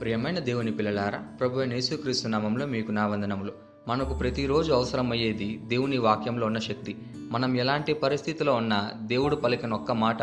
ప్రియమైన దేవుని పిల్లలారా ప్రభు యేసుక్రీస్తు నామంలో మీకు నా వందనములు. మనకు ప్రతిరోజు అవసరమయ్యేది దేవుని వాక్యంలో ఉన్న శక్తి. మనం ఎలాంటి పరిస్థితిలో ఉన్నా దేవుడు పలికిన ఒక్క మాట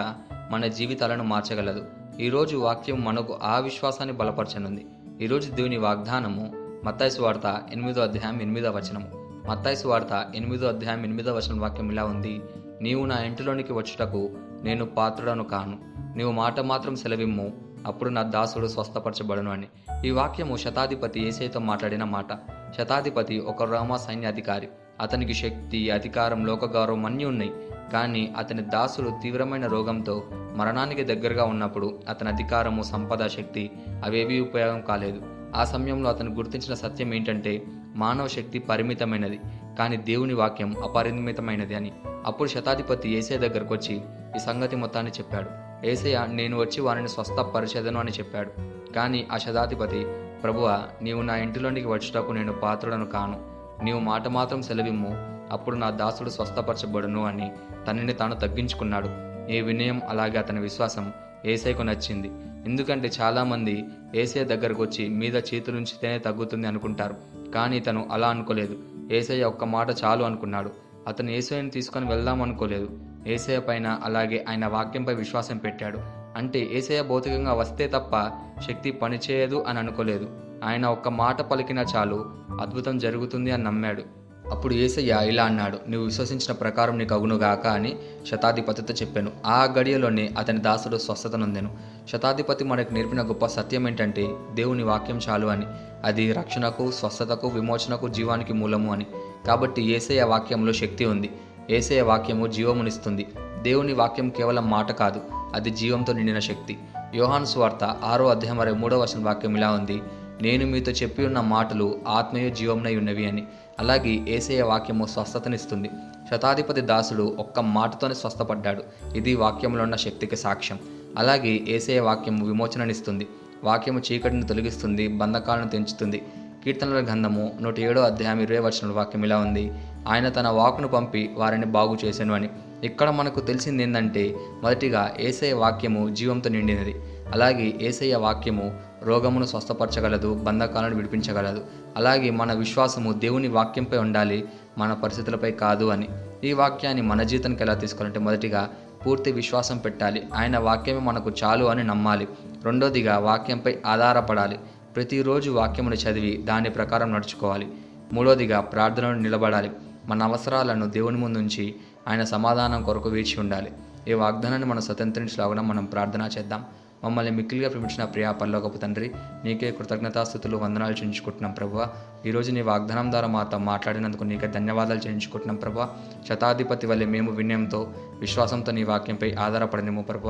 మన జీవితాలను మార్చగలదు. ఈరోజు వాక్యం మనకు ఆ విశ్వాసాన్ని బలపరచనుంది. ఈరోజు దేవుని వాగ్దానము మత్తాయిసు వార్త ఎనిమిదో అధ్యాయం ఎనిమిదో వచనము. మత్తాయిసు వార్త ఎనిమిదో అధ్యాయం ఎనిమిదో వచనం వాక్యం ఇలా ఉంది. నీవు నా ఇంటిలోనికి వచ్చుటకు నేను పాత్రుడను కాను. నీవు మాట మాత్రం సెలవిమ్ము. అప్పుడు నా దాసుడు స్వస్థపరచబడను అని. ఈ వాక్యము శతాధిపతి ఏసైతో మాట్లాడిన మాట. శతాధిపతి ఒక రోమా సైన్యాధికారి. అతనికి శక్తి అధికారం లోకగౌరవం అన్నీ ఉన్నాయి. కానీ అతని దాసుడు తీవ్రమైన రోగంతో మరణానికి దగ్గరగా ఉన్నప్పుడు అతని అధికారము సంపద శక్తి అవేవీ ఉపయోగం కాలేదు. ఆ సమయంలో అతను గుర్తించిన సత్యం ఏంటంటే మానవ శక్తి పరిమితమైనది. కానీ దేవుని వాక్యం అపరిమితమైనది అని. అప్పుడు శతాధిపతి ఏసే దగ్గరకు వచ్చి ఈ సంగతి మొత్తాన్ని చెప్పాడు. ఏసయ్య నేను వచ్చి వారిని స్వస్థపరిచేదను అని చెప్పాడు. కానీ ఆ శతాధిపతి ప్రభువ నీవు నా ఇంటిలోనికి వచ్చుటకు నేను పాత్రుడను కాను. నీవు మాట మాత్రం సెలవిమ్ము. అప్పుడు నా దాసుడు స్వస్థపరచబడును అని తనని తాను తగ్గించుకున్నాడు. ఏ వినయం అలాగే అతని విశ్వాసం ఏసైకు నచ్చింది. ఎందుకంటే చాలామంది ఏసై దగ్గరకు వచ్చి మీద చేతులుంచితేనే తగ్గుతుంది అనుకుంటారు. కానీ తను అలా అనుకోలేదు. ఏసయ్య ఒక్క మాట చాలు అనుకున్నాడు. అతను ఏసయ్యను తీసుకొని వెళ్దాం అనుకోలేదు. ఏసయ్య పైన అలాగే ఆయన వాక్యంపై విశ్వాసం పెట్టాడు. అంటే ఏసయ్య భౌతికంగా వస్తే తప్ప శక్తి పనిచేయదు అని అనుకోలేదు. ఆయన ఒక్క మాట పలికినా చాలు అద్భుతం జరుగుతుంది అని నమ్మాడు. అప్పుడు ఏసయ్య ఇలా అన్నాడు నువ్వు విశ్వసించిన ప్రకారం నీకు అగునుగాక అని శతాధిపతితో చెప్పాను. ఆ గడియలోనే అతని దాసుడు స్వస్థతనుందెను శతాధిపతి మనకు నేర్పిన గొప్ప సత్యం ఏంటంటే దేవుని వాక్యం చాలు అని. అది రక్షణకు స్వస్థతకు విమోచనకు జీవానికి మూలము అని. కాబట్టి ఏసయ వాక్యంలో శక్తి ఉంది. ఏసయ వాక్యము జీవమునిస్తుంది. దేవుని వాక్యం కేవలం మాట కాదు అది జీవంతో నిండిన శక్తి. యోహాను స్వార్త ఆరో అధ్యాయం మరియు మూడో వర్షం వాక్యం ఇలా ఉంది. నేను మీతో చెప్పి ఉన్న మాటలు ఆత్మీయ జీవమునై ఉన్నవి అని. అలాగే ఏసయ వాక్యము స్వస్థతనిస్తుంది. శతాధిపతి దాసుడు ఒక్క మాటతోనే స్వస్థపడ్డాడు. ఇది వాక్యంలో ఉన్న శక్తికి సాక్ష్యం. అలాగే ఏసయ వాక్యము విమోచననిస్తుంది. వాక్యము చీకటిని తొలగిస్తుంది బంధకాలను తెంచుతుంది. కీర్తనల గ్రంథము నూట ఏడో అధ్యాయం ఇరవై వచ్చిన వాక్యం ఇలా ఉంది. ఆయన తన వాకును పంపి వారిని బాగు చేశాను అని. ఇక్కడ మనకు తెలిసింది ఏంటంటే మొదటిగా ఏసయ్య వాక్యము జీవంతో నిండినది. అలాగే ఏసయ్య వాక్యము రోగమును స్వస్థపరచగలదు బంధకాలను విడిపించగలదు. అలాగే మన విశ్వాసము దేవుని వాక్యంపై ఉండాలి మన పరిస్థితులపై కాదు అని. ఈ వాక్యాన్ని మన జీవితానికి ఎలా తీసుకోవాలంటే మొదటిగా పూర్తి విశ్వాసం పెట్టాలి. ఆయన వాక్యమే మనకు చాలు అని నమ్మాలి. రెండోదిగా వాక్యంపై ఆధారపడాలి. ప్రతిరోజు వాక్యమును చదివి దాని ప్రకారం నడుచుకోవాలి. మూడోదిగా ప్రార్థనను నిలబడాలి. మన అవసరాలను దేవుని ముందుంచి ఆయన సమాధానం కొరకు వేచి ఉండాలి. ఈ వాగ్దానాన్ని మనం స్వతంత్రించలాగున మనం ప్రార్థన చేద్దాం. మమ్మల్ని మిక్కిలిగా ప్రేమించిన ప్రియా పల్లొకపు తండ్రి నీకే కృతజ్ఞతాస్థుతులు వందనాలు చెల్లించుకుంటున్నాం ప్రభు. ఈరోజు నీ వాగ్దానం ద్వారా మాతో మాట్లాడినందుకు నీకే ధన్యవాదాలు చెల్లించుకుంటున్నాం ప్రభు. శతాధిపతి వల్లే మేము వినయంతో విశ్వాసంతో నీ వాక్యంపై ఆధారపడనేము ప్రభు.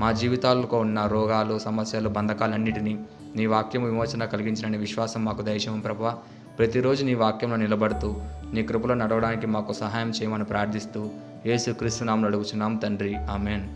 మా జీవితాల్లో ఉన్న రోగాలు సమస్యలు బంధకాలన్నిటినీ నీ వాక్యం విమోచన కలిగించిన విశ్వాసం మాకు దయచేయం ప్రభు. ప్రతిరోజు నీ వాక్యంలో నిలబడుతూ నీ కృపలో నడవడానికి మాకు సహాయం చేయమని ప్రార్థిస్తూ యేసు క్రీస్తు నామలు అడుగుచున్నాం తండ్రి. ఆమెన్.